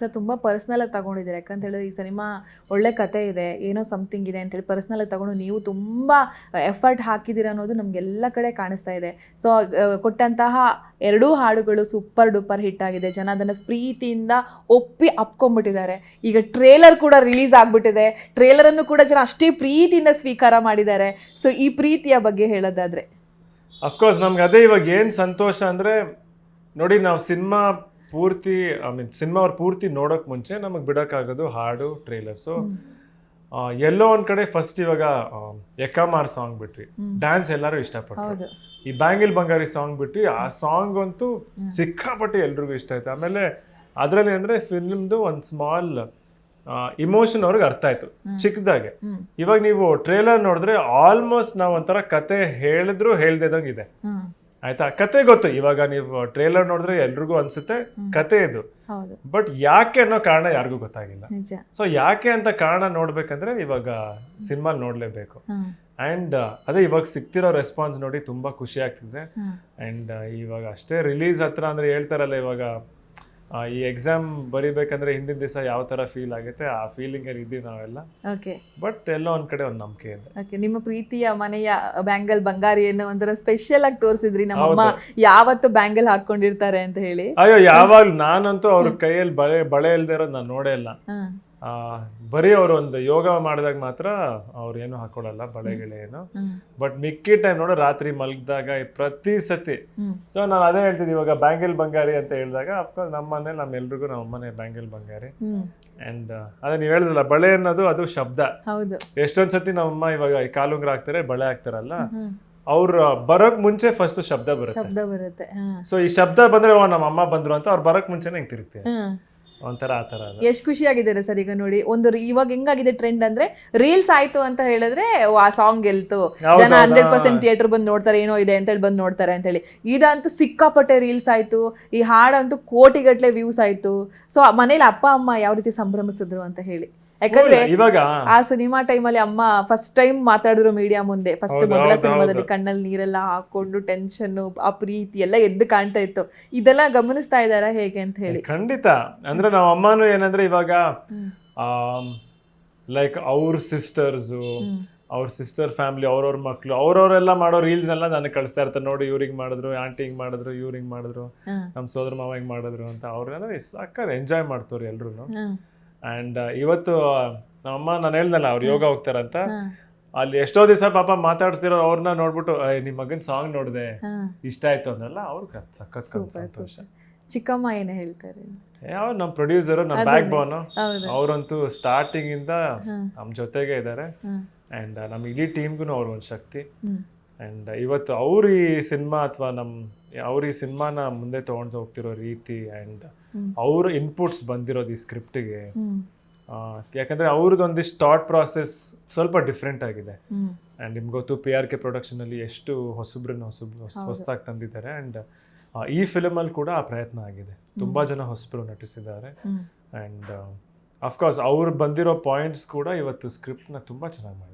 Sir ತುಂಬ ಪರ್ಸ್ನಲಾಗಿ ತಗೊಂಡಿದ್ದೀರಾ. ಯಾಕಂತ ಹೇಳಿದ್ರೆ ಈ ಸಿನಿಮಾ ಒಳ್ಳೆ ಕತೆ ಇದೆ, ಏನೋ ಸಮಥಿಂಗ್ ಇದೆ ಅಂತೇಳಿ ಪರ್ಸ್ನಲ್ ಆಗಿ ತಗೊಂಡು ನೀವು ತುಂಬ ಎಫರ್ಟ್ ಹಾಕಿದ್ದೀರಾ ಅನ್ನೋದು ನಮಗೆಲ್ಲ ಕಡೆ ಕಾಣಿಸ್ತಾ ಇದೆ. ಸೊ ಕೊಟ್ಟಂತಹ ಎರಡೂ ಹಾಡುಗಳು ಸೂಪರ್ ಡೂಪರ್ ಹಿಟ್ ಆಗಿದೆ. ಜನ ಅದನ್ನು ಪ್ರೀತಿಯಿಂದ ಒಪ್ಪಿ ಅಪ್ಕೊಂಡ್ಬಿಟ್ಟಿದ್ದಾರೆ. ಈಗ ಟ್ರೇಲರ್ ಕೂಡ ರಿಲೀಸ್ ಆಗಿಬಿಟ್ಟಿದೆ. ಟ್ರೇಲರನ್ನು ಕೂಡ ಜನ ಅಷ್ಟೇ ಪ್ರೀತಿಯಿಂದ ಸ್ವೀಕಾರ ಮಾಡಿದ್ದಾರೆ. ಸೊ ಈ ಪ್ರೀತಿಯ ಬಗ್ಗೆ ಹೇಳೋದಾದರೆ. ಅಫ್ಕೋರ್ಸ್ ನಮ್ಗೆ ಅದೇ ಇವಾಗ ಏನು ಸಂತೋಷ ಅಂದರೆ, ನೋಡಿ ನಾವು ಸಿನಿಮಾ ಪೂರ್ತಿ ಐ ಮೀನ್ ಸಿನಿಮಾ ಅವ್ರ ಪೂರ್ತಿ ನೋಡೋಕೆ ಮುಂಚೆ ನಮಗೆ ಬಿಡೋಕ್ಕಾಗೋದು ಹಾಡು ಟ್ರೇಲರ್ಸು ಎಲ್ಲೋ ಒಂದು ಕಡೆ ಫಸ್ಟ್ ಇವಾಗ ಎಕಾಮಾರ್ ಎಕ್ಕಮಾರ್ ಸಾಂಗ್ ಬಿಟ್ವಿ. ಡ್ಯಾನ್ಸ್ ಎಲ್ಲರೂ ಇಷ್ಟಪಟ್ಟರು ಹೌದು. ಈ ಬ್ಯಾಂಗಿಲ್ ಬಂಗಾರಿ ಸಾಂಗ್ ಬಿಟ್ಟು ಆ ಸಾಂಗ್ ಅಂತೂ ಸಿಕ್ಕಾಪಟ್ಟೆ ಎಲ್ರಿಗೂ ಇಷ್ಟ ಆಯ್ತು. ಆಮೇಲೆ ಅದರಲ್ಲಿ ಅಂದರೆ ಫಿಲ್ಮ್ದು ಒಂದು ಸ್ಮಾಲ್ ಇಮೋಷನ್ ಅವ್ರಿಗೆ ಅರ್ಥ ಆಯ್ತು. ಚಿಕ್ಕದಾಗೆ ಇವಾಗ ನೀವು ಟ್ರೇಲರ್ ನೋಡಿದ್ರೆ ಆಲ್ಮೋಸ್ಟ್ ನಾವು ಒಂಥರ ಕತೆ ಹೇಳಿದ್ರು ಹೇಳ್ದೇದಂಗೆ ಇದೆ. ಆಯ್ತಾ? ಕತೆ ಗೊತ್ತು. ಇವಾಗ ನೀವು ಟ್ರೇಲರ್ ನೋಡಿದ್ರೆ ಎಲ್ರಿಗೂ ಅನ್ಸುತ್ತೆ ಕತೆ ಇದು. ಬಟ್ ಯಾಕೆ ಅನ್ನೋ ಕಾರಣ ಯಾರಿಗೂ ಗೊತ್ತಾಗಿಲ್ಲ. ಸೊ ಯಾಕೆ ಅಂತ ಕಾರಣ ನೋಡ್ಬೇಕಂದ್ರೆ ಇವಾಗ ಸಿನಿಮಾ ನೋಡ್ಲೇಬೇಕು. ಅಂಡ್ ಅದೇ ಇವಾಗ ಸಿಗ್ತಿರೋ ರೆಸ್ಪಾನ್ಸ್ ನೋಡಿ ತುಂಬಾ ಖುಷಿ ಆಗ್ತಿದೆ. ಅಂಡ್ ಇವಾಗ ಅಷ್ಟೇ ರಿಲೀಸ್ ಹತ್ರ ಅಂದ್ರೆ ಹೇಳ್ತಾರಲ್ಲ ಇವಾಗ ಈ ಎಕ್ಸಾಮ್ ಬರಿಬೇಕಂದ್ರೆ ಹಿಂದಿನ ದಿವಸ ಯಾವ ತರ ಫೀಲ್ ಆಗುತ್ತೆ ಆ ಫೀಲಿಂಗ್ ಅಲ್ಲಿ ಇದ್ದೀವಿ ನಾವೆಲ್ಲ. ಓಕೆ ಬಟ್ ಎಲ್ಲೋ ಒಂದ್ ಕಡೆ ಒಂದು ನಂಬಿಕೆ ಇದೆ. ಓಕೆ ನಿಮ್ಮ ಪ್ರೀತಿಯ ಮನೆಯ ಬ್ಯಾಂಗಲ್ ಬಂಗಾರಿಯನ್ನು ಒಂಥರ ಸ್ಪೆಷಲ್ ಆಗಿ ತೋರಿಸಿದ್ರಿ ನಮ್ಮಮ್ಮ ಯಾವತ್ತು ಬ್ಯಾಂಗಲ್ ಹಾಕೊಂಡಿರ್ತಾರೆ ಅಂತ ಹೇಳಿ. ಅಯ್ಯೋ ಯಾವಾಗ್ಲೂ ನಾನಂತೂ ಅವ್ರ ಕೈಯಲ್ಲಿ ಬಳೆ ಬಳೆ ಇಲ್ದೇ ಇರೋದು ನಾನು ನೋಡೇ ಇಲ್ಲ. ಬರೀ ಅವರು ಒಂದು ಯೋಗ ಮಾಡಿದಾಗ ಮಾತ್ರ ಅವ್ರು ಏನು ಹಾಕೊಳ್ಳಲ್ಲ ಬಳೆಗಳು ಏನು ಬಟ್ ಮಿಕ್ಕಿ ಟೈಮ್ ನೋಡು ರಾತ್ರಿ ಮಲಗಿದಾಗ ಪ್ರತಿ ಸತಿ. ಸೊ ನಾನು ಅದೇ ಹೇಳ್ತಿದ್ದೆ ಇವಾಗ ಬ್ಯಾಂಗಲ್ ಬಂಗಾರಿ ಅಂತ ಹೇಳಿದಾಗ ಅಫ್ಕೋರ್ಸ್ ನಮ್ಮ ಮನೆ ನಮ್ಮೆಲ್ರಿಗೂ ನಮ್ಮ ಮನೆ ಬ್ಯಾಂಗಲ್ ಬಂಗಾರಿ. ಅಂಡ್ ಅದೇ ನೀವು ಹೇಳಿದ್ರಲ್ಲ ಬಳೆ ಅನ್ನೋದು ಅದು ಶಬ್ದ. ಎಷ್ಟೊಂದ್ ಸತಿ ನಮ್ಮಮ್ಮ ಇವಾಗ ಕಾಲುಂಗ್ರ ಹಾಕ್ತಾರೆ ಬಳೆ ಹಾಕ್ತಾರಲ್ಲ ಅವ್ರು ಬರೋಕ್ ಮುಂಚೆ ಫಸ್ಟ್ ಶಬ್ದ ಬರುತ್ತೆ. ಸೊ ಈ ಶಬ್ದ ಬಂದ್ರೆ ನಮ್ಮ ಅಮ್ಮ ಬಂದ್ರು ಅಂತ ಅವ್ರು ಬರೋಕ್ ಮುಂಚೆನೆ ಹಿಂಗೆ ತಿರುಗ್ತೀವಿ ಒಂಥರ ಆ ಥರ ಅದು. ಎಷ್ಟು ಖುಷಿಯಾಗಿದ್ದಾರೆ ಸರ್ ಈಗ ನೋಡಿ ಒಂದು ರೀ- ಇವಾಗ ಹೆಂಗಾಗಿದೆ ಟ್ರೆಂಡ್ ಅಂದ್ರೆ ರೀಲ್ಸ್ ಆಯ್ತು ಅಂತ ಹೇಳಿದ್ರೆ ಆ ಸಾಂಗ್ ಗೆಲ್ತು. ಹೌದು, ಜನ ಹೌದು, ಹಂಡ್ರೆಡ್ ಪರ್ಸೆಂಟ್ ಥಿಯೇಟರ್ ಬಂದು ನೋಡ್ತಾರೆ ಏನೋ ಇದೆ ಅಂತೇಳಿ ಬಂದು ನೋಡ್ತಾರೆ ಅಂತೇಳಿ. ಇದಂತೂ ಸಿಕ್ಕಾಪಟ್ಟೆ ರೀಲ್ಸ್ ಆಯ್ತು. ಈ ಹಾಡಂತೂ ಕೋಟಿಗಟ್ಟಲೆ ವ್ಯೂಸ್ ಆಯ್ತು. ಸೊ ಮನೇಲಿ ಅಪ್ಪ ಅಮ್ಮ ಯಾವ ರೀತಿ ಸಂಭ್ರಮಿಸಿದ್ರು ಅಂತ ಹೇಳಿ. ಯಾಕಂದ್ರೆ ಇವಾಗ ಆ ಸಿನಿಮಾ ಟೈಮಲ್ಲಿ ಅಮ್ಮ ಫಸ್ಟ್ ಟೈಮ್ ಮಾತಾಡಿದ್ರು ಮೀಡಿಯಾ ಮುಂದೆ. ಫಸ್ಟ್ ಮೊದಲ ಸಿನಿಮಾದಲ್ಲಿ ಕಣ್ಣಲ್ಲಿ ನೀರೆಲ್ಲ ಹಾಕೊಂಡು ಟೆನ್ಷನ್ ಆ ಪ್ರೀತಿ ಎಲ್ಲ ಎದ್ದು ಕಾಣ್ತಾ ಇತ್ತು. ಇದೆಲ್ಲ ಗಮನಿಸ್ತಾ ಇದಾರ ಹೇಗೆ ಅಂತ ಹೇಳಿ. ಖಂಡಿತ. ಅಂದ್ರೆ ನಾವ್ ಅಮ್ಮನು ಏನಂದ್ರೆ ಇವಾಗ ಲೈಕ್ ಅವ್ರ ಸಿಸ್ಟರ್ಸು ಅವ್ರ ಸಿಸ್ಟರ್ ಫ್ಯಾಮಿಲಿ ಅವ್ರವ್ರ ಮಕ್ಳು ಅವ್ರವ್ರೆಲ್ಲ ಮಾಡೋ ರೀಲ್ಸ್ ಎಲ್ಲ ನನಗೆ ಕಳಿಸ್ತಾ ಇರ್ತಾರೆ ನೋಡಿ ಇವ್ರಿಗೆ ಮಾಡಿದ್ರು ಆಂಟಿ ಹಿಂಗೆ ಮಾಡಿದ್ರು ಇವ್ರು ಹಿಂಗ್ ಮಾಡಿದ್ರು. ನಮ್ಮ ಸೋದರ ಮಾವ ಹಿಂಗೆ ಮಾಡಿದ್ರು ಅಂತ. ಅವ್ರು ಅಂದ್ರೆ ಎಂಜಾಯ್ ಮಾಡ್ತವ್ರು ಎಲ್ರು ಆ್ಯಂಡ್ ಇವತ್ತು ನಮ್ಮಮ್ಮ ನಾನು ಹೇಳ್ದಲ್ಲ ಅವ್ರು ಯೋಗ ಹೋಗ್ತಾರಂತ ಅಲ್ಲಿ ಎಷ್ಟೋ ದಿವಸ ಪಾಪ ಮಾತಾಡ್ಸ್ತಿರೋ ಅವ್ರನ್ನ ನೋಡ್ಬಿಟ್ಟು ನಿಮ್ಮ ಮಗನ ಸಾಂಗ್ ನೋಡಿದೆ. ಇಷ್ಟ ಆಯ್ತು ಅಂದ್ರಲ್ಲ ಅವ್ರಿಗೆ ಸಖತ್ ಸಂತೋಷ. ಚಿಕ್ಕಮ್ಮ ಏನು ಹೇಳ್ತಾರೆ? ಯಾವ ನಮ್ಮ ಪ್ರೊಡ್ಯೂಸರು ನಮ್ಮ ಬ್ಯಾಕ್ ಬೋನ್ ಅವರಂತೂ ಸ್ಟಾರ್ಟಿಂಗ್ ಇಂದ. ನಮ್ಮ ಜೊತೆಗೆ ಇದ್ದಾರೆ. ಅಂಡ್ ನಮ್ಮ ಇಡೀ ಟೀಮ್ಗೂ ಅವ್ರ ಒಂದು ಶಕ್ತಿ. ಅಂಡ್ ಇವತ್ತು ಅವ್ರ ಈ ಸಿನಿಮಾ ಅಥವಾ ನಮ್ಮ ಅವ್ರ ಈ ಸಿನಿಮಾನ ಮುಂದೆ ತೊಗೊಂಡು ಹೋಗ್ತಿರೋ ರೀತಿ ಹ್ಮ್. ಅವ್ರ ಇನ್ಪುಟ್ಸ್ ಬಂದಿರೋದು ಈ ಸ್ಕ್ರಿಪ್ಟಿಗೆ. ಯಾಕಂದ್ರೆ ಯಾಕಂದರೆ ಅವ್ರದ್ದು ಒಂದಿಷ್ಟು ಥಾಟ್ ಪ್ರಾಸೆಸ್ ಸ್ವಲ್ಪ ಡಿಫ್ರೆಂಟ್ ಆಗಿದೆ. ಆ್ಯಂಡ್ ನಿಮ್ಗೆ ಗೊತ್ತು ಪಿ ಆರ್ ಕೆ ಪ್ರೊಡಕ್ಷನಲ್ಲಿ ಎಷ್ಟು ಹೊಸಬ್ರನ್ನ ಹೊಸಬ್ರು ಹೊಸದಾಗಿ ತಂದಿದ್ದಾರೆ. ಆ್ಯಂಡ್ ಈ ಫಿಲಮಲ್ಲಿ ಕೂಡ ಆ ಪ್ರಯತ್ನ ಆಗಿದೆ. ತುಂಬ ಜನ ಹೊಸಬ್ರು ನಟಿಸಿದ್ದಾರೆ. ಆ್ಯಂಡ್ ಅಫ್ಕೋರ್ಸ್ ಅವ್ರು ಬಂದಿರೋ ಪಾಯಿಂಟ್ಸ್ ಕೂಡ ಇವತ್ತು ಸ್ಕ್ರಿಪ್ಟ್ನ ತುಂಬ ಚೆನ್ನಾಗಿ ಮಾಡಿದ್ದಾರೆ.